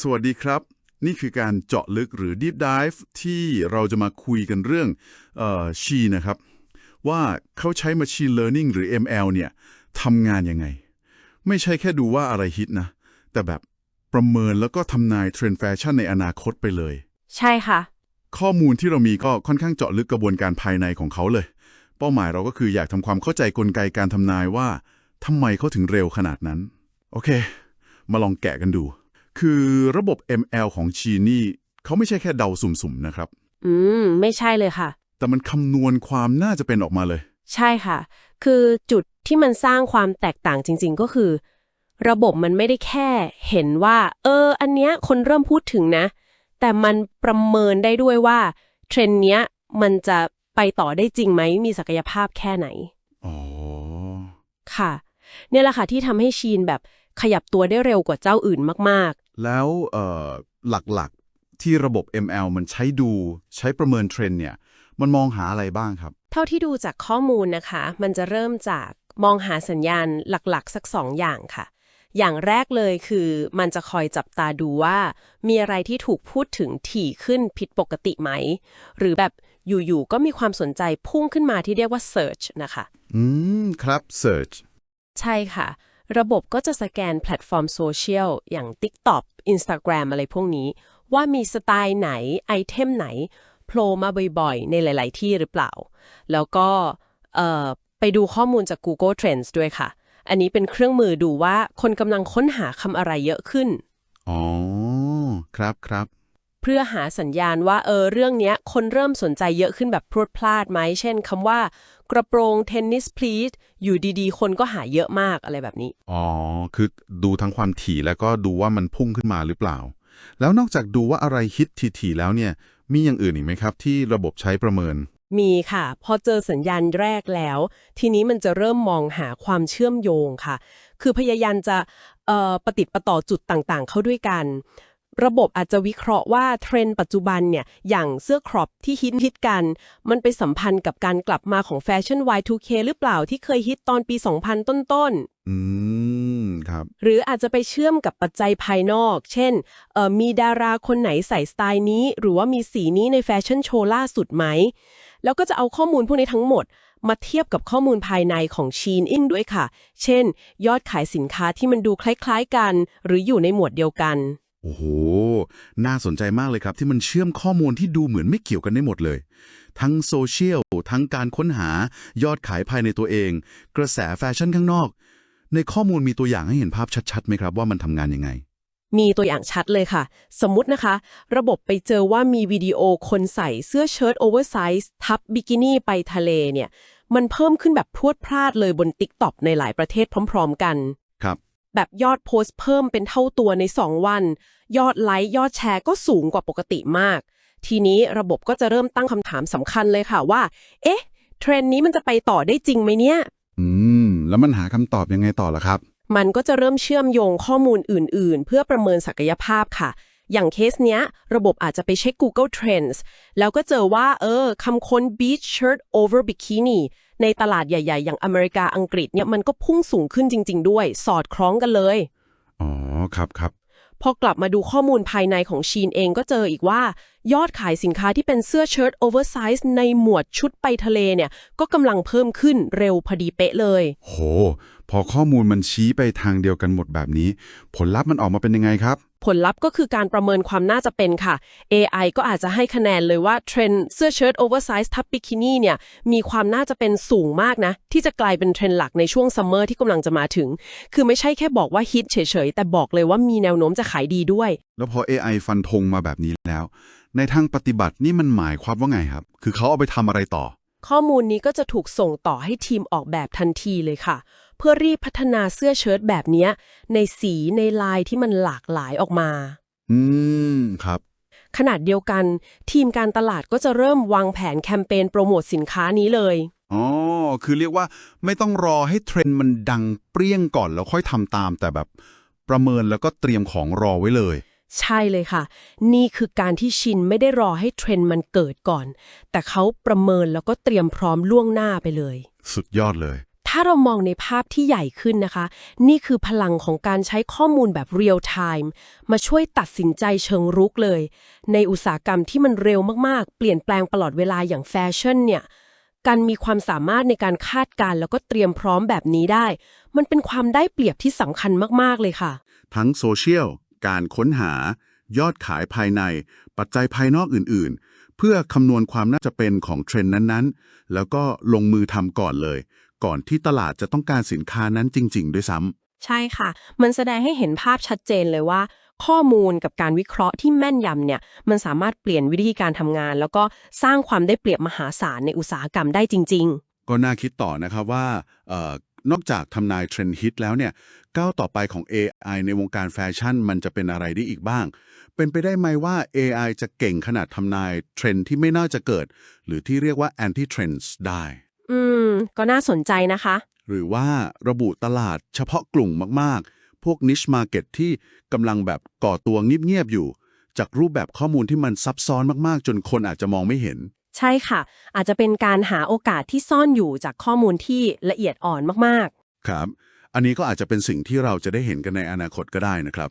สวัสดีครับ นี่คือการเจาะลึกหรือ Deep Dive ที่เราจะมาคุยกันเรื่องเอ่อชีนะครับ ว่าเขาใช้ Machine Learning หรือ ML เนี่ยทำงานยังไง ไม่ใช่แค่ดูว่าอะไรฮิตนะ แต่แบบประเมินแล้วก็ทำนายเทรนด์แฟชั่นในอนาคตไปเลย ใช่ค่ะ ข้อมูลที่เรามีก็ค่อนข้างเจาะลึกกระบวนการภายในของเขาเลย เป้าหมายเราก็คืออยากทำความเข้าใจกลไกการทำนายว่าทำไมเขาถึงเร็วขนาดนั้น โอเค มาลองแกะกันดู คือระบบ ML ของชีนี่เขาไม่ใช่แค่เดาสุ่มๆนะครับ อืม ไม่ใช่เลยค่ะ แต่มันคำนวณความน่าจะเป็นออกมาเลย ใช่ค่ะ คือจุดที่มันสร้างความแตกต่างจริง ๆ ก็คือ ระบบมันไม่ได้แค่เห็นว่า เออ อันเนี้ยคนเริ่มพูดถึงนะ แต่มันประเมินได้ด้วยว่าเทรนด์เนี้ยมันจะไปต่อได้จริงไหม มีศักยภาพแค่ไหน อ๋อ ค่ะ เนี่ยแหละค่ะที่ทำให้ชีนแบบขยับตัวได้เร็วกว่าเจ้าอื่นมาก แล้วเอ่อหลักๆที่ระบบ ML มันใช้ดูใช้ประเมินเทรนด์เนี่ย มันมองหาอะไรบ้างครับๆเท่าที่ดูจากข้อมูลนะคะ มันจะเริ่มจากมองหาสัญญาณหลักๆ สักสองอย่างค่ะ อย่างแรกเลยคือมันจะคอยจับตาดูว่า มีอะไรที่ถูกพูดถึงถี่ขึ้นผิดปกติไหม หรือแบบอยู่ๆก็มีความสนใจพุ่งขึ้นมาที่เรียกว่า search นะคะ อืม ครับ Search ใช่ค่ะ ระบบก็จะสแกนแพลตฟอร์มโซเชียลอย่าง TikTok Instagram อะไรพวกนี้ ว่ามีสไตล์ไหน ไอเทมไหนโผล่มาบ่อยๆ ในหลาย ๆ ที่หรือเปล่า แล้วก็ไปดูข้อมูลจาก Google Trends ด้วยค่ะ อันนี้เป็นเครื่องมือดูว่าคนกำลังค้นหาคำอะไรเยอะขึ้น อ๋อ ครับครับ พื่อหาสัญญาณว่าเออเรื่องนี้คนเริ่มสนใจเยอะขึ้นแบบพรวดพลาดไหม เช่นคำว่า กระโปรงเทนนิส please อยู่ดีๆ คนก็หาเยอะมากอะไรแบบนี้ อ๋อ คือดูทั้งความถี่แล้วก็ดูว่ามันพุ่งขึ้นมาหรือเปล่า แล้วนอกจากดูว่าอะไรฮิตถี่ๆแล้วเนี่ย มีอย่างอื่นอีกไหมครับ ที่ระบบใช้ประเมิน มีค่ะ พอเจอสัญญาณแรกแล้ว ทีนี้มันจะเริ่มมองหาความเชื่อมโยงค่ะ คือพยายามจะประติดประต่อจุดต่างๆ เข้าด้วยกัน ระบบอาจจะวิเคราะห์ว่าเทรนด์ปัจจุบันเนี่ย อย่างเสื้อครอปที่ฮิตฮิตกัน มันไปสัมพันธ์กับการกลับมาของแฟชั่น Y2K หรือเปล่าที่เคยฮิตตอนปี 2000 ต้นๆ อืม ครับ หรืออาจจะไปเชื่อมกับปัจจัยภายนอก เช่นเอ่อมีดาราคนไหนใส่สไตล์นี้ หรือว่ามีสีนี้ในแฟชั่นโชว์ล่าสุดไหม แล้วก็จะเอาข้อมูลพวกนี้ทั้งหมดมาเทียบกับข้อมูลภายในของชีนอินด้วยค่ะ เช่น ยอดขายสินค้าที่มันดูคล้าย ๆ กัน หรืออยู่ในหมวดเดียวกัน โอ้โห น่าสนใจมากเลยครับ ที่มันเชื่อมข้อมูลที่ดูเหมือนไม่เกี่ยวกันได้หมดเลย ทั้งโซเชียล ทั้งการค้นหายอดขายภายในตัวเอง กระแสแฟชั่นข้างนอก ในข้อมูลมีตัวอย่างให้เห็นภาพชัดๆไหมครับว่ามันทำงานยังไง มีตัวอย่างชัดเลยค่ะ สมมุตินะคะ ระบบไปเจอว่ามีวิดีโอคนใส่เสื้อเชิ้ตโอเวอร์ไซส์ทับบิกินี่ไปทะเลเนี่ย มันเพิ่มขึ้นแบบพรวดพลาดเลยบน t ิ k t o k ในหลายประเทศพร้อม ๆ กัน แบบยอดโพสต์เพิ่มเป็นเท่าตัวใน 2 วัน ยอดไลค์ยอดแชร์ก็สูงกว่าปกติมาก ทีนี้ระบบก็จะเริ่มตั้งคำถามสำคัญเลยค่ะว่า เอ๊ะ เทรนด์นี้มันจะไปต่อได้จริงไหมเนี่ย อืม แล้วมันหาคำตอบยังไงต่อล่ะครับ มันก็จะเริ่มเชื่อมโยงข้อมูลอื่น ๆ เพื่อประเมินศักยภาพค่ะ อย่างเคสเนี้ย ระบบอาจจะไปเช็ค Google Trends แล้วก็เจอว่า เออคำค้น beach shirt over bikini ในตลาดใหญ่ ๆ อย่างอเมริกาอังกฤษเนี่ยมันก็พุ่งสูงขึ้นจริง ๆ ด้วย สอดคล้องกันเลย อ๋อ ครับครับ พอกลับมาดูข้อมูลภายในของชีนเองก็เจออีกว่า ยอดขายสินค้าที่เป็นเสื้อเชิ้ตโอเวอร์ไซส์ในหมวดชุดไปทะเลเนี่ย ก็กำลังเพิ่มขึ้นเร็วพอดีเป๊ะเลย โห พอข้อมูลมันชี้ไปทางเดียวกันหมดแบบนี้ ผลลัพธ์มันออกมาเป็นยังไงครับ ผลลัพธ์ก็คือการประเมินความน่าจะเป็นค่ะ AI ก็อาจจะให้คะแนนเลยว่าเทรนด์เสื้อเชิ้ตโอเวอร์ไซส์ทับบิกินี่เนี่ยมีความน่าจะเป็นสูงมากนะ ที่จะกลายเป็นเทรนด์หลักในช่วงซัมเมอร์ที่กำลังจะมาถึง คือไม่ใช่แค่บอกว่าฮิตเฉยๆ แต่บอกเลยว่ามีแนวโน้มจะขายดีด้วย แล้วพอ AI ฟันธงมาแบบนี้แล้ว ในทางปฏิบัตินี่มันหมายความว่าไงครับ คือเขาเอาไปทำอะไรต่อ ข้อมูลนี้ก็จะถูกส่งต่อให้ทีมออกแบบทันทีเลยค่ะ เพื่อรีบพัฒนาเสื้อเชิ้ตแบบเนี้ยในสีในลายที่มันหลากหลายออกมา อืม ครับ ขนาดเดียวกัน ทีมการตลาดก็จะเริ่มวางแผนแคมเปญโปรโมทสินค้านี้เลยอ๋อ คือเรียกว่าไม่ต้องรอให้เทรนด์มันดังเปรี้ยงก่อนแล้วค่อยทำตาม แต่แบบประเมินแล้วก็เตรียมของรอไว้เลย ใช่เลยค่ะ นี่คือการที่ชินไม่ได้รอให้เทรนด์มันเกิดก่อน แต่เขาประเมินแล้วก็เตรียมพร้อมล่วงหน้าไปเลย สุดยอดเลย ถ้าเรามองในภาพที่ใหญ่ขึ้นนะคะ นี่คือพลังของการใช้ข้อมูลแบบ real time มาช่วยตัดสินใจเชิงรุกเลย ในอุตสาหกรรมที่มันเร็วมากๆ เปลี่ยนแปลงตลอดเวลาอย่างแฟชั่นเนี่ยการมีความสามารถในการคาดการณ์แล้วก็เตรียมพร้อมแบบนี้ได้ มันเป็นความได้เปรียบที่สำคัญมากๆเลยค่ะ ทั้งโซเชียล การค้นหา ยอดขายภายใน ปัจจัยภายนอกอื่นๆ เพื่อคำนวณความน่าจะเป็นของเทรนด์นั้นๆ แล้วก็ลงมือทำก่อนเลย ก่อนที่ตลาดจะต้องการสินค้านั้นจริง ๆ ด้วยซ้ำ ใช่ค่ะ มันแสดงให้เห็นภาพชัดเจนเลยว่า ข้อมูลกับการวิเคราะห์ที่แม่นยำเนี่ย มันสามารถเปลี่ยนวิธีการทำงาน แล้วก็สร้างความได้เปรียบมหาศาลในอุตสาหกรรมได้จริง ก็น่าคิดต่อนะครับว่าเออนอกจากทำนายเทรนด์ฮิตแล้วเนี่ยก้าวต่อไปของ AI ในวงการแฟชั่นมันจะเป็นอะไรได้อีกบ้าง เป็นไปได้ไหมว่า AI จะเก่งขนาดทำนายเทรนด์ที่ไม่น่าจะเกิด หรือที่เรียกว่า anti trends ได้ๆ อืม ก็น่าสนใจนะคะ หรือว่าระบุตลาดเฉพาะกลุ่มมากๆ พวก niche market ที่กำลังแบบก่อตัวเงียบๆอยู่ จากรูปแบบข้อมูลที่มันซับซ้อนมากๆ จนคนอาจจะมองไม่เห็น ใช่ค่ะ อาจจะเป็นการหาโอกาสที่ซ่อนอยู่จากข้อมูลที่ละเอียดอ่อนมากครับ อันนี้ก็อาจจะเป็นสิ่งที่เราจะได้เห็นกันในอนาคตก็ได้นะครับ